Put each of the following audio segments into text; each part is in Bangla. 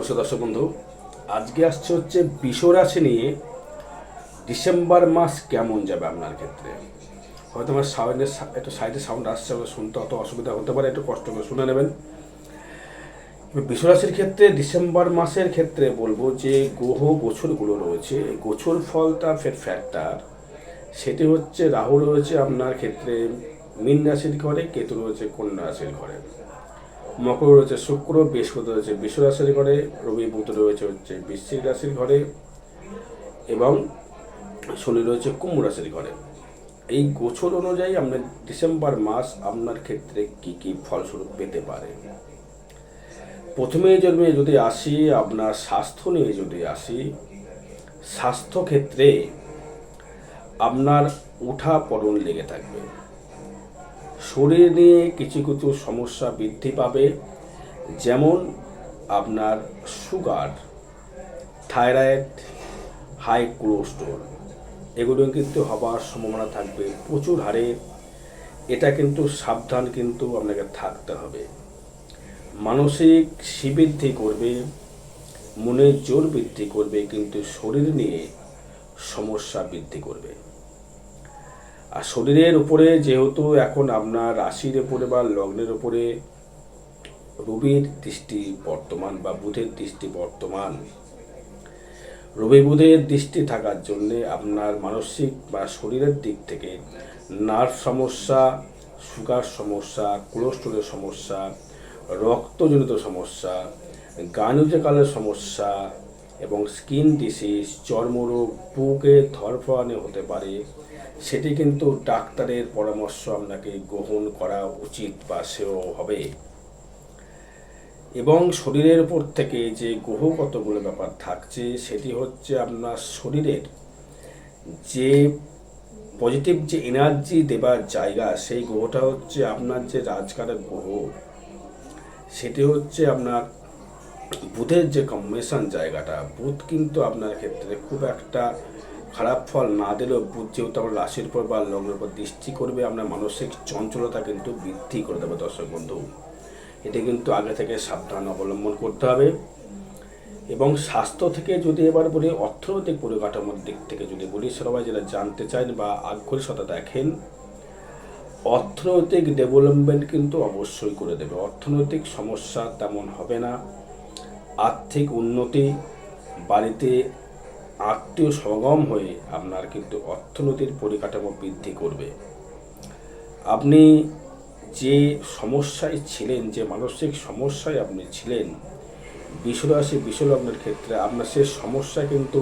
নমস্কার দর্শক বন্ধু, আজকে আসছে হচ্ছে বিশ্বরাশি নিয়ে ডিসেম্বর মাস কেমন যাবে আপনার ক্ষেত্রে? হয়তো আমার সাউন্ডের একটু সাইডে সাউন্ড আসছে আমার শুনতে অত অসুবিধা হতে পারে, একটু কষ্ট করে শুনে নেবেন। বিশ্বরাশির ক্ষেত্রে ডিসেম্বর মাসের ক্ষেত্রে বলব যে গ্রহ গোছরগুলো রয়েছে গোছর ফলটা, ফের ফ্যাক্টর সেটি হচ্ছে রাহু রয়েছে আপনার ক্ষেত্রে মীন রাশির ঘরে, কেতু রয়েছে কন্যা রাশির ঘরে। মকর রয়েছে শুক্র, বৃহস্পতি রয়েছে বিশ্ব রাশির ঘরে, রবি বুধ রয়েছে হচ্ছে বৃশ্চিক রাশির ঘরে এবং শনি রয়েছে কুম্ভ রাশির ঘরে। এই গোছর অনুযায়ী আপনার ডিসেম্বর মাস আপনার ক্ষেত্রে কি কি ফলস্বরূপ পেতে পারে? প্রথমে জন্মে যদি আসি, আপনার স্বাস্থ্য নিয়ে যদি আসি, স্বাস্থ্য ক্ষেত্রে আপনার উঠা পড়ন লেগে থাকবে। শরীর নিয়ে কিছু কিছু সমস্যা বৃদ্ধি পাবে, যেমন আপনার সুগার থাইরয়েড হাই কোলেস্ট্রল এগুলো কিন্তু হবার সম্ভাবনা থাকবে, প্রচুর হারে। এটা কিন্তু সাবধান কিন্তু আপনাকে থাকতে হবে। মানসিক শ্রীবৃদ্ধি করবে, মনের জোর বৃদ্ধি করবে, কিন্তু শরীর নিয়ে সমস্যা বৃদ্ধি করবে। আর শরীরের উপরে যেহেতু এখন আপনার রাশির উপরে বা লগ্নের উপরে রবির দৃষ্টি বর্তমান বা বুধের দৃষ্টি বর্তমান, রবি বুধের দৃষ্টি থাকার জন্যে আপনার মানসিক বা শরীরের দিক থেকে নার্ভ সমস্যা সুগার সমস্যা কোলেস্ট্রলের সমস্যা, রক্তজনিত সমস্যা গানুজকালের সমস্যা এবং স্কিন ডিসিজ, চর্মরোগ, বুকে ধরফানে হতে পারে, সেটি কিন্তু ডাক্তারের পরামর্শ আপনাকে গ্রহণ করা উচিত বা সেও হবে। এবং শরীরের উপর থেকে যে গ্রহ কতগুলো ব্যাপার থাকছে, সেটি হচ্ছে আপনার শরীরের যে পজিটিভ যে এনার্জি দেবার জায়গা, সেই গ্রহটা হচ্ছে আপনার যে রাজকারের গ্রহ, সেটি হচ্ছে আপনার বুধের যে কম্বিনেশন জায়গাটা, বুধ কিন্তু আপনার ক্ষেত্রে খুব একটা খারাপ ফল না দিলেও বুধ যেহেতু আমার রাশির উপর বা লগ্নের উপর দৃষ্টি করবে, আপনার মানসিক চঞ্চলতা কিন্তু বৃদ্ধি করে দেবে দর্শক বন্ধু। এটি কিন্তু আগে থেকে সাবধান অবলম্বন করতে হবে। এবং স্বাস্থ্য থেকে যদি এবার বলি, অর্থনৈতিক পরিকাঠামোর দিক থেকে যদি বলি, সবাই যেটা জানতে চান বা আগ্রহের সাথে দেখেন, অর্থনৈতিক ডেভেলপমেন্ট কিন্তু অবশ্যই করে দেবে। অর্থনৈতিক সমস্যা তেমন হবে না। আর্থিক উন্নতি বাড়িতে আত্মীয় সমাগম হয়ে আপনার কিন্তু অর্থনীতির পরিকাঠামো বৃদ্ধি করবে। আপনি যে সমস্যায় ছিলেন, যে মানসিক সমস্যায় আপনি ছিলেন বিশ্বরাশি বিশ্বলগ্নের ক্ষেত্রে আপনার সেই সমস্যা কিন্তু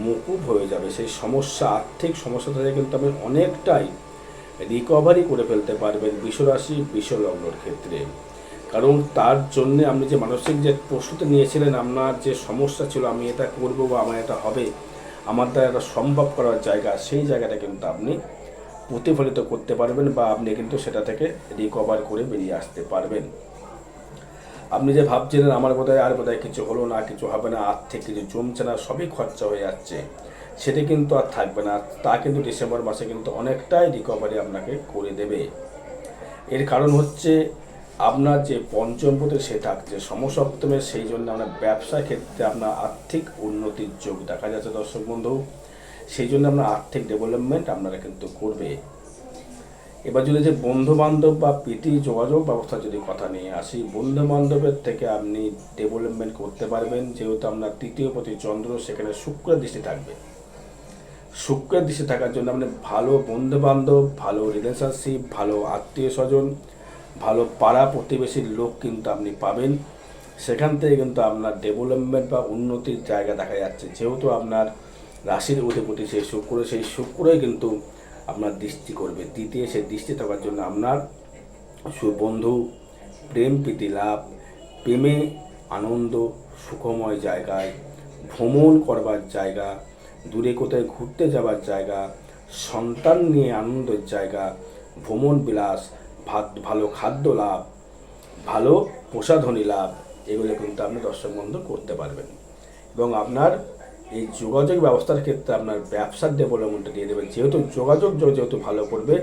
মুকুব হয়ে যাবে। সেই সমস্যা, আর্থিক সমস্যা থেকে কিন্তু আপনি অনেকটাই রিকভারি করে ফেলতে পারবেন বিশ্বরাশি বিশ্বলগ্নর ক্ষেত্রে। কারণ তার জন্যে আপনি যে মানসিক যে প্রস্তুতি নিয়েছিলেন, আপনার যে সমস্যা ছিল, আমি এটা করব বা আমার এটা হবে, আমার দ্বারা এটা সম্ভব করার জায়গা, সেই জায়গাটা কিন্তু আপনি প্রতিফলিত করতে পারবেন বা আপনি কিন্তু সেটা থেকে রিকভার করে বেরিয়ে আসতে পারবেন। আপনি যে ভাবছিলেন আমার বোধহয় আর বোধহয় কিছু হলো না, কিছু হবে না, আর্থিক কিছু জমছে না, সবই খরচা হয়ে যাচ্ছে, সেটি কিন্তু আর থাকবে না, তা কিন্তু ডিসেম্বর মাসে কিন্তু অনেকটাই রিকভারি আপনাকে করে দেবে। এর কারণ হচ্ছে আপনার যে পঞ্চম পদে সে থাকছে সমসপ্তমে সেই জন্য আপনার ব্যবসা ক্ষেত্রে আপনার আর্থিক উন্নতির যোগ দেখা যাচ্ছে, দর্শক বন্ধু। সেই জন্য আপনার আর্থিক ডেভেলপমেন্ট আপনারা কিন্তু করবে। এবার যদি যে বন্ধু বান্ধব বা প্রীতি যোগাযোগ ব্যবস্থা যদি কথা নিয়ে আসি বন্ধু বান্ধবের থেকে আপনি ডেভেলপমেন্ট করতে পারবেন। যেহেতু আপনার তৃতীয় প্রতি চন্দ্র, সেখানে শুক্রের দৃষ্টি থাকবে। শুক্রের দৃষ্টি থাকার জন্য আপনি ভালো বন্ধু বান্ধব ভালো রিলেশনশিপ ভালো আত্মীয় স্বজন ভালো পাড়া প্রতিবেশীর লোক কিন্তু আপনি পাবেন। সেখান থেকে কিন্তু আপনার ডেভেলপমেন্ট বা উন্নতির জায়গা দেখা যাচ্ছে। যেহেতু আপনার রাশির অধিপতি সেই শুক্র, সেই শুক্রই কিন্তু আপনার দৃষ্টি করবে। দ্বিতীয় সে দৃষ্টি থাকার জন্য আপনার সুবন্ধু, প্রেম প্রীতি লাভ, প্রেমে আনন্দ, সুখময় জায়গায়, ভ্রমণ করবার জায়গা, দূরে কোথায় ঘুরতে যাওয়ার জায়গা, সন্তান নিয়ে আনন্দের জায়গা, ভ্রমণ বিলাস ভালো খাদ্য লাভ, ভালো প্রসাধনী লাভ, এগুলো কিন্তু আপনি দর্শক বন্ধু করতে পারবেন। এবং আপনার এই যোগাযোগ ব্যবস্থার ক্ষেত্রে আপনার ব্যবসার ডেভেলপমেন্টটা দিয়ে দেবেন। যেহেতু যোগাযোগ যেহেতু ভালো করবে,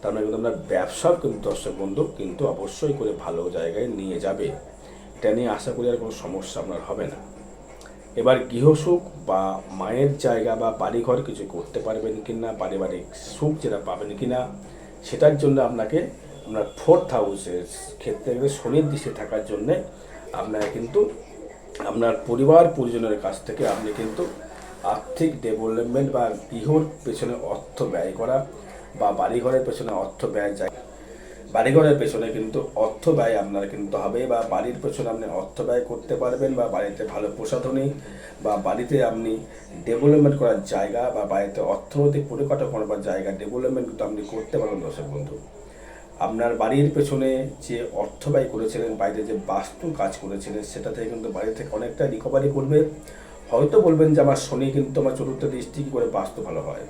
তার মানে কিন্তু আপনার ব্যবসার কিন্তু দর্শক বন্ধু কিন্তু অবশ্যই করে ভালো জায়গায় নিয়ে যাবে। এটা নিয়ে আশা করি আর কোনো সমস্যা আপনার হবে না। এবার গৃহসুখ বা মায়ের জায়গা বা বাড়িঘর কিছু করতে পারবেন কি না পারিবারিক সুখ যেটা পাবেন কি না সেটার জন্য আপনাকে আপনার ফোর্থ হাউসের ক্ষেত্রে শনির দৃষ্টি থাকার জন্যে আপনাকে কিন্তু আপনার পরিবার পরিজনের কাছ থেকে আপনি কিন্তু আর্থিক ডেভেলপমেন্ট বা গৃহর পেছনে অর্থ ব্যয় করা বা বাড়িঘরের পেছনে অর্থ ব্যয় যায়। বাড়িঘরের পেছনে কিন্তু অর্থ ব্যয় আপনার কিন্তু হবে বা বাড়ির পেছনে আপনি অর্থ ব্যয় করতে পারবেন বা বাড়িতে ভালো প্রসাধনী বা বাড়িতে আপনি ডেভেলপমেন্ট করার জায়গা বা বাড়িতে অর্থনৈতিক পরিকাঠামো করবার জায়গা ডেভেলপমেন্ট কিন্তু আপনি করতে পারবেন দর্শক বন্ধু। আপনার বাড়ির পেছনে যে অর্থ ব্যয় করেছিলেন, বাইরে যে বাস্তু কাজ করেছিলেন, সেটা থেকে কিন্তু বাড়ি থেকে অনেকটা রিকভারি করবে। হয়তো বলবেন যে আমার শনি কিন্তু আমার চতুর্থ দৃষ্টি কী করে বাস্তু ভালো হয়?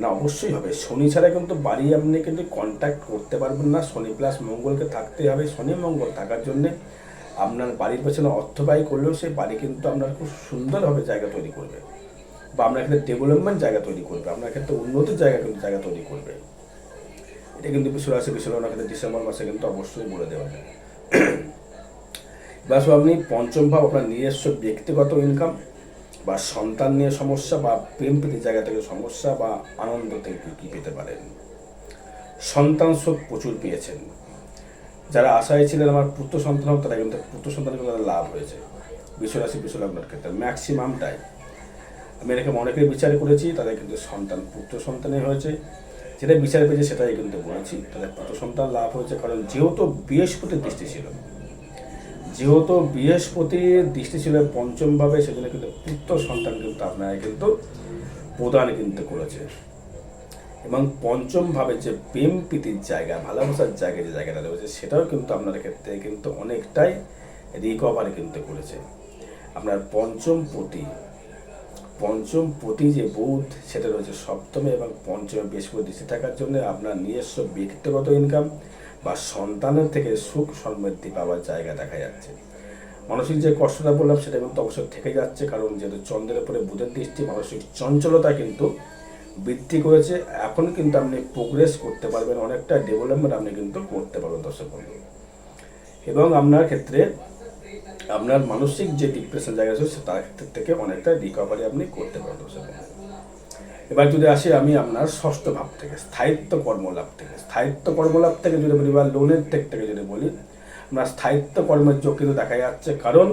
না, অবশ্যই হবে। শনি ছাড়া কিন্তু বাড়ি আপনি কিন্তু কন্ট্যাক্ট করতে পারবেন না। শনি প্লাস মঙ্গলকে থাকতে হবে। শনি মঙ্গল থাকার জন্যে আপনার বাড়ির পেছনে অর্থ ব্যয় করলেও সেই বাড়ি কিন্তু আপনার খুব সুন্দরভাবে জায়গা তৈরি করবে। বা আপনার ক্ষেত্রে ডেভেলপমেন্ট জায়গা তৈরি করবে। আপনার ক্ষেত্রে উন্নতির জায়গা কিন্তু জায়গা তৈরি করবে। এটা কিন্তু আসে বিশ্বর ওনার ক্ষেত্রে ডিসেম্বর মাসে কিন্তু অবশ্যই বলে দেওয়া যায়। আসব আপনি পঞ্চম ভাব, আপনার নিজস্ব ব্যক্তিগত ইনকাম বা সন্তান নিয়ে সমস্যা বা প্রেম প্রীতির জায়গা থেকে সমস্যা বা আনন্দ থেকে কি পেতে পারেন? সন্তান সুখ প্রচুর পেয়েছেন। যারা আশায় ছিলেন আমার পুত্র সন্তান হোক, তারা কিন্তু পুত্র সন্তানের কিন্তু লাভ হয়েছে। বিশ্বরাশি বিশ্বলগ্নের ক্ষেত্রে ম্যাক্সিমামটাই আমি এরকম অনেকের বিচার করেছি, তাদের কিন্তু সন্তান পুত্র সন্তানই হয়েছে। যেটা বিচার পেয়েছে সেটাই কিন্তু বলেছি। তাহলে পুত্র সন্তান লাভ হয়েছে, কারণ যেহেতু বৃহস্পতির দৃষ্টি ছিল, যেহেতু বৃহস্পতির দৃষ্টি ছিল পঞ্চমভাবে, সেজন্য কিন্তু পুত্র সন্তান কিন্তু আপনারা কিন্তু প্রদান কিন্তু করেছে। এবং পঞ্চমভাবে যে প্রেম প্রীতির জায়গা, ভালোবাসার জায়গা, যে জায়গাটা রয়েছে, সেটাও কিন্তু আপনার ক্ষেত্রে কিন্তু অনেকটাই রিকভার কিন্তু করেছে। আপনার পঞ্চম পতি পঞ্চম পতি যে বুধ, সেটা রয়েছে সপ্তমে এবং পঞ্চমে বৃহস্পতি। দৃষ্টি থাকার জন্য আপনার নিজস্ব ব্যক্তিগত ইনকাম বা সন্তানের থেকে সুখ সমৃদ্ধি পাওয়ার জায়গা দেখা যাচ্ছে। মানসিক যে কষ্টটা বললাম, সেটা কিন্তু অবশ্যই থেকে যাচ্ছে, কারণ যেহেতু চন্দ্রের উপরে বুধের দৃষ্টি, মানসিক চঞ্চলতা কিন্তু বৃদ্ধি করেছে। এখন কিন্তু আপনি প্রোগ্রেস করতে পারবেন, অনেকটা ডেভেলপমেন্ট আপনি কিন্তু করতে পারবেন, দর্শক বন্ধু। এবং আপনার ক্ষেত্রে আপনার মানসিক যে ডিপ্রেশন জায়গা আছে তার থেকে অনেকটা রিকভারি আপনি করতে পারবেন এবার যদি আসি আমি আপনার ষষ্ঠ ভাব থেকে, স্থায়িত্ব কর্মলাভ থেকে। স্থায়িত্ব কর্মলাভ থেকে যদি বলি বা লোনের দিক থেকে যদি বলি আপনার স্থায়িত্ব কর্মের যোগ কিন্তু দেখা যাচ্ছে কারণ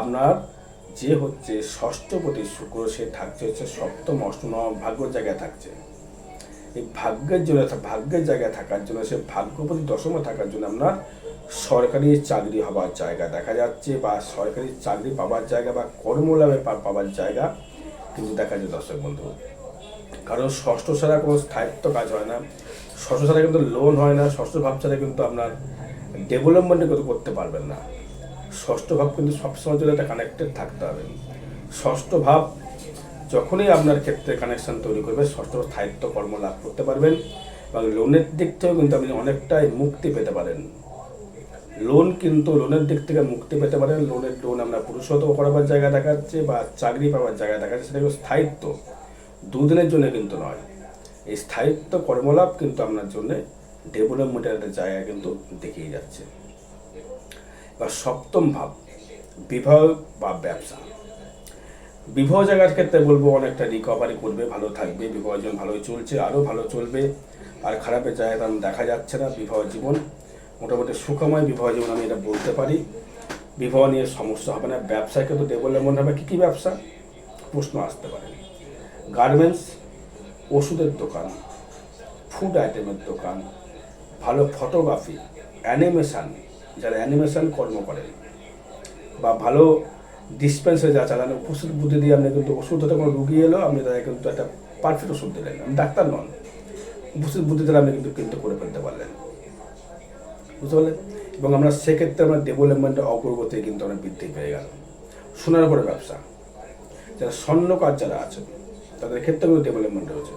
আপনার যে হচ্ছে ষষ্ঠপতি শুক্র, সে থাকছে হচ্ছে সপ্তম, অষ্টম ভাগ্যের জায়গায় থাকছে। এই ভাগ্যের জন্য ভাগ্যের জায়গায় থাকার জন্য, সে ভাগ্যপতি দশমে থাকার জন্য আপনার সরকারি চাকরি হবার জায়গা দেখা যাচ্ছে বা সরকারি চাকরি পাওয়ার জায়গা বা কর্মলাভে পা- পাওয়ার জায়গা কিন্তু দেখা যায় দর্শক বন্ধু। কারণ ষষ্ঠ ছাড়া কোনো স্থায়িত্ব কাজ হয় না। ষষ্ঠ ছাড়া কিন্তু লোন হয় না। ষষ্ঠ ভাব ছাড়া কিন্তু আপনার ডেভেলপমেন্ট কিন্তু করতে পারবেন না। ষষ্ঠ ভাব কিন্তু সবসময় জন্য একটা কানেক্টেড থাকতে হবে। ষষ্ঠ ভাব যখনই আপনার ক্ষেত্রে কানেকশন তৈরি করবে, ষষ্ঠ স্থায়িত্ব কর্ম লাভ করতে পারবেন এবং লোনের দিক থেকেও কিন্তু আপনি অনেকটাই মুক্তি পেতে পারেন। লোন কিন্তু লোনের দিক থেকে মুক্তি পেতে পারেন। লোনের লোন আমরা পুরুষত্ব করাবার জায়গা দেখাচ্ছে বা চাকরি পাওয়ার জায়গা দেখাচ্ছে, সেটা স্থায়িত্ব। দুদিনের জন্য কিন্তু নয়। এই স্থায়িত্ব কর্মলাভ কিন্তু আপনার জন্য ডেভেলপমেন্টের জায়গা কিন্তু দেখিয়ে যাচ্ছে। বা সপ্তম ভাব, বিবাহ বা ব্যবসা। বিবাহ জায়গার ক্ষেত্রে বলব অনেকটা রিকভারি করবে, ভালো থাকবে, বিবাহ জীবন ভালোই চলছে, আরও ভালো চলবে। আর খারাপের জায়গা দেখা যাচ্ছে না, বিবাহ জীবন মোটামুটি সুখময় বিবাহ যেমন আমি এটা বলতে পারি। বিবাহ নিয়ে সমস্যা হবে না ব্যবসায় কিন্তু ডেভেলপমেন্ট হবে। কী কী ব্যবসা? প্রশ্ন আসতে পারে। গার্মেন্টস ওষুধের দোকান ফুড আইটেমের দোকান, ভালো ফটোগ্রাফি অ্যানিমেশান যারা অ্যানিমেশান কর্ম করেন বা ভালো ডিসপেন্সারি যা চালান ওষুধ বুদ্ধি দিয়ে আপনি কিন্তু ওষুধ হতে কোনো রুগী এলো, আপনি তাদের কিন্তু একটা পারফেক্ট ওষুধ দিলেন। আমি ডাক্তার নন ওষুধ বুদ্ধি দিলে আপনি কিন্তু কিন্তু করে ফেলতে পারলেন। বুঝতে পারলেন? এবং আমরা সেক্ষেত্রে আমরা ডেভেলপমেন্টের অগ্রগতি কিন্তু অনেক বৃদ্ধি পেয়ে গেল সোনার উপরে ব্যবসা। যারা স্বর্ণকার যারা আছে, তাদের ক্ষেত্রে কিন্তু ডেভেলপমেন্ট হয়েছে।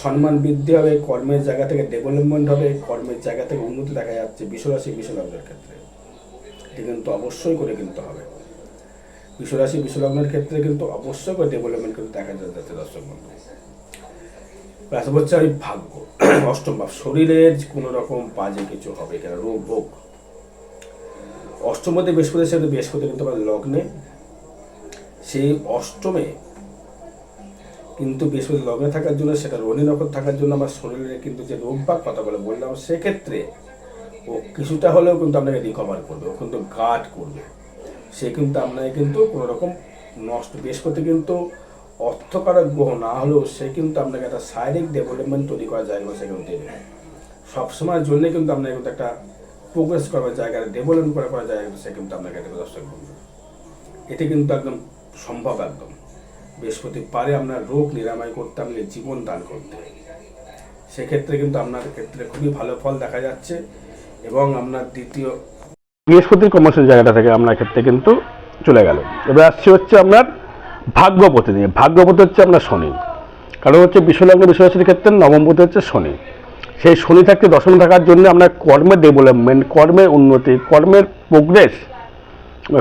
সম্মান বৃদ্ধি হবে, কর্মের জায়গা থেকে ডেভেলপমেন্ট হবে, কর্মের জায়গা থেকে উন্নতি দেখা যাচ্ছে বিশ্বরাশি, বিশ্বলগ্নের ক্ষেত্রে। এটি কিন্তু অবশ্যই করে কিন্তু হবে। বিশ্বরাশি, বিশ্বলগ্নের ক্ষেত্রে কিন্তু অবশ্যই করে ডেভেলপমেন্ট কিন্তু দেখা যাচ্ছে, দর্শক বন্ধু। প্লাস হচ্ছে ওই ভাগ্য। অষ্টম ভাব শরীরের কোনো রকম বাজে কিছু হবে কেন রোগ ভোগ। অষ্টমতে বৃহস্পতি সাথে বৃহস্পতি কিন্তু আমার লগ্নে। সেই অষ্টমে কিন্তু বৃহস্পতি লগ্নে থাকার জন্য, সেটা রনি নক্ষত্র থাকার জন্য আমার শরীরে কিন্তু যে রোগ বা কথা বলে বললাম, সেক্ষেত্রে ও কিছুটা হলেও কিন্তু আপনাকে রিকভার করবে, ও কিন্তু গার্ড করবে। সে কিন্তু আপনাকে কিন্তু কোনো রকম নষ্ট, বৃহস্পতি কিন্তু অর্থকারক গ্রহ না হলেও সে কিন্তু আপনাকে একটা শারীরিক ডেভেলপমেন্ট তৈরি করার জায়গা সে কিন্তু সবসময়ের জন্য কিন্তু আপনাকে কিন্তু একটা প্রোগ্রেস করার জায়গা ডেভেলপমেন্ট করার করার জায়গা সে কিন্তু আপনাকে একটা দর্শক করবে এতে কিন্তু একদম সম্ভব একদম। বৃহস্পতি পারে আপনার রোগ নিরাময় করতে আপনি জীবন দান করতে। সেক্ষেত্রে কিন্তু আপনার ক্ষেত্রে খুবই ভালো ফল দেখা যাচ্ছে এবং আপনার দ্বিতীয় বৃহস্পতির কর্মসূচির জায়গাটা থেকে আপনার ক্ষেত্রে কিন্তু চলে গেল। এবার আসছে হচ্ছে আপনার ভাগ্যপতি নিয়ে ভাগ্যপতি হচ্ছে আপনার শনি। কারণ হচ্ছে বিশ্বলগ্ন বিশ্বরাশির ক্ষেত্রে নবমপতি হচ্ছে শনি। সেই শনি থাকতে দশম থাকার জন্য আপনার কর্মের ডেভেলপমেন্ট কর্মের উন্নতি, কর্মের প্রোগ্রেস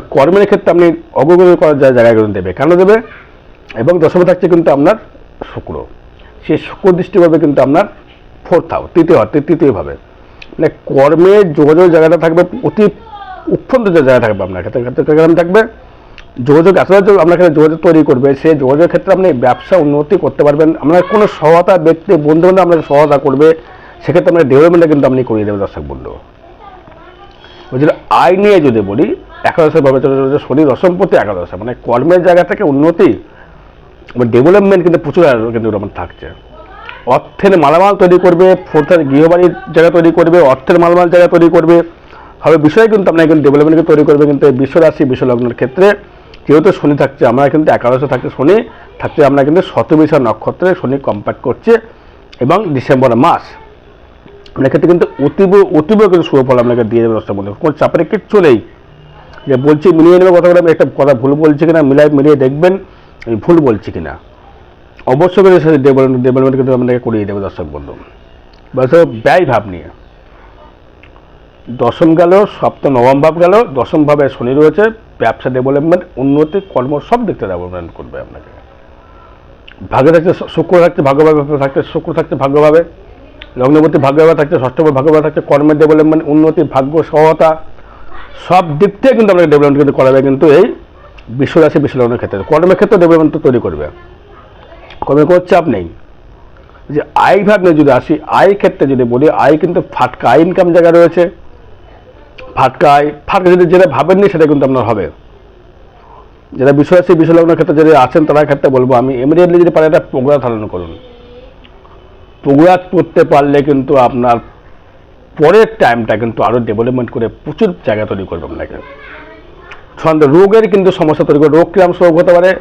কর্মের ক্ষেত্রে আপনি অগ্রগতি করার জায়গা- জায়গা কিন্তু দেবে। কেন দেবে? এবং দশমে থাকছে কিন্তু আপনার শুক্র। সেই শুক্র দৃষ্টি পাবে কিন্তু আপনার ফোর্থ হাউস তৃতীয় হাত তৃতীয়ভাবে মানে কর্মের যোগাযোগ জায়গাটা থাকবে, অতি উৎফুল্ল যে জায়গা থাকবে আপনার ক্ষেত্রে ক্ষেত্রে থাকবে যোগাযোগ, এত যোগ আপনার ক্ষেত্রে যোগাযোগ তৈরি করবে, সে যোগাযোগের ক্ষেত্রে আপনি ব্যবসা উন্নতি করতে পারবেন। আপনার কোনো সহায়তা ব্যক্তি বন্ধু বান্ধব আপনাকে সহায়তা করবে, সেক্ষেত্রে আপনার ডেভেলপমেন্টটা কিন্তু আপনি করিয়ে দেবেন, দর্শক বন্ধু। জন্য আয় নিয়ে যদি বলি, একাদশের ভাবে চলে চলেছে দশমপতি একাদশে মানে কর্মের জায়গা থেকে উন্নতি ডেভেলপমেন্ট কিন্তু প্রচুর কিন্তু ওরকম থাকছে। অর্থের মালামাল তৈরি করবে ফোর্থের গৃহবাড়ির জায়গা তৈরি করবে, অর্থের মালামাল জায়গা তৈরি করবে। হবে বিষয় কিন্তু আপনার কিন্তু ডেভেলপমেন্টকে তৈরি করবে, কিন্তু এই বিশ্বরাশি, বিশ্বলগ্নের ক্ষেত্রে যেহেতু শনি থাকছে, আমরা কিন্তু একাদশে থাকছে শনি, থাকছে আমরা কিন্তু শতবিশা নক্ষত্রে শনি কম্প্যাক্ট করছে এবং ডিসেম্বর মাস। আপনার ক্ষেত্রে কিন্তু অতীব অতীব কিন্তু সুফল আপনাকে দিয়ে দেবে দশটা বলে কোনো চাপের কিচ্ছু নেই। যে বলছি মিলিয়ে নেবে কথা আমি একটা কথা ভুল বলছি কিনা, মিলাই মিলিয়ে দেখবেন, আমি ভুল বলছি কিনা। অবশ্যই করে সেই ডেভেলপমেন্ট ডেভেলপমেন্ট কিন্তু আপনাকে করিয়ে দেবে দর্শক বন্ধু। ব্যয় ভাব নিয়ে। দশম গেল সপ্তম নবম ভাব গেল, দশম ভাবে শনি রয়েছে ব্যবসা ডেভেলপমেন্ট উন্নতি, কর্ম, সব দিক থেকে ডেভেলপমেন্ট করবে আপনাকে। ভাগ্য থাকছে শুক্র থাকতে ভাগ্যভাবে থাকছে শুক্র থাকতে ভাগ্যভাবে লগ্নবতী ভাগ্যভাবে থাকতে ষষ্ঠ ভাগ্যভাবে থাকছে কর্মের ডেভেলপমেন্ট উন্নতি, ভাগ্য সহতা সব দিক থেকে কিন্তু আপনাকে ডেভেলপমেন্ট কিন্তু করাবে কিন্তু এই বিশ্বরাশি বিশ্বলগ্নের ক্ষেত্রে। কর্মের ক্ষেত্রে ডেভেলপমেন্ট তৈরি করবে। কর্মে কোনো চাপ নেই। যে আয় ভাগ নিয়ে যদি আসি, আয় ক্ষেত্রে যদি বলি, আয় কিন্তু ফাটকা, আয় ইনকাম জায়গা রয়েছে। ফাটকা আয় ফাটকা যদি যেটা ভাবেননি সেটা কিন্তু আপনার হবে। যারা বিষয় আছে বিষয় বিশ্বলগ্নের ক্ষেত্রে যদি আছেন, তার ক্ষেত্রে বলব, আমি ইমিডিয়েটলি যদি পারে একটা প্রোগ্রাম ধারণ করুন। প্রোগ্রাম করতে পারলে কিন্তু আপনার পরের টাইমটা কিন্তু আরও ডেভেলপমেন্ট করে প্রচুর জায়গা তৈরি করবে আপনাকে। সাধারণত রোগের কিন্তু সমস্যা তৈরি করে, রোগ কিরম রোগ হতে পারে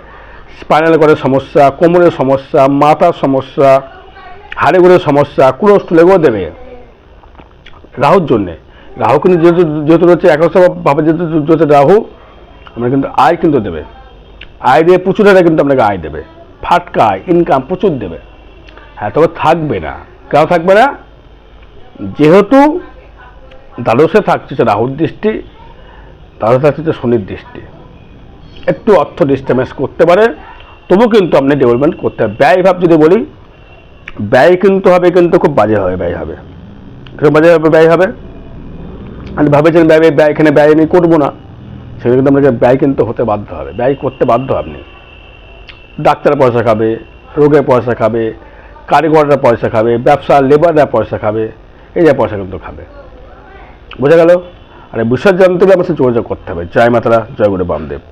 স্পাইনাল করের সমস্যা, কোমরের সমস্যা, মাথার সমস্যা, হাড়ে গোড়ের সমস্যা এগুলো দেবে। রাহুর জন্যে। রাহু কিন্তু যেহেতু যেহেতু রয়েছে একাদশ ভাবে যেহেতু যেহেতু রাহু, আমরা কিন্তু আয় কিন্তু দেবে। আয় দিয়ে প্রচুর হারে কিন্তু আপনাকে আয় দেবে। ফাটকা আয় ইনকাম প্রচুর দেবে। হ্যাঁ তবে থাকবে না। কেন থাকবে না? যেহেতু দ্বাদশে থাকছে রাহুর দৃষ্টি, দ্বাদশে থাকছে শনির দৃষ্টি। একটু অর্থ ডিস্টার্বেন্স করতে পারে তবু কিন্তু আপনি ডেভেলপমেন্ট করতে হবে। ব্যয় ভাব যদি বলি, ব্যয় কিন্তু হবে, কিন্তু খুব বাজে হবে ব্যয় হবে। খুব বাজে হবে ব্যয় হবে। আপনি ভাবেছেন ব্যয় ব্যয়, এখানে ব্যয় আমি করব না। সেখানে কিন্তু আপনাকে ব্যয় কিন্তু হতে বাধ্য হবে, ব্যয় করতে বাধ্য আপনি। ডাক্তার পয়সা খাবে, রোগের পয়সা খাবে, কারিগররা পয়সা খাবে ব্যবসা লেবাররা পয়সা খাবে, এই যে পয়সা কিন্তু খাবে। বোঝা গেল? আর বিশ্বাস জানতে হলে আমার সাথে যোগাযোগ করতে হবে। জয় মাতারা, জয় গুরু বামদেব।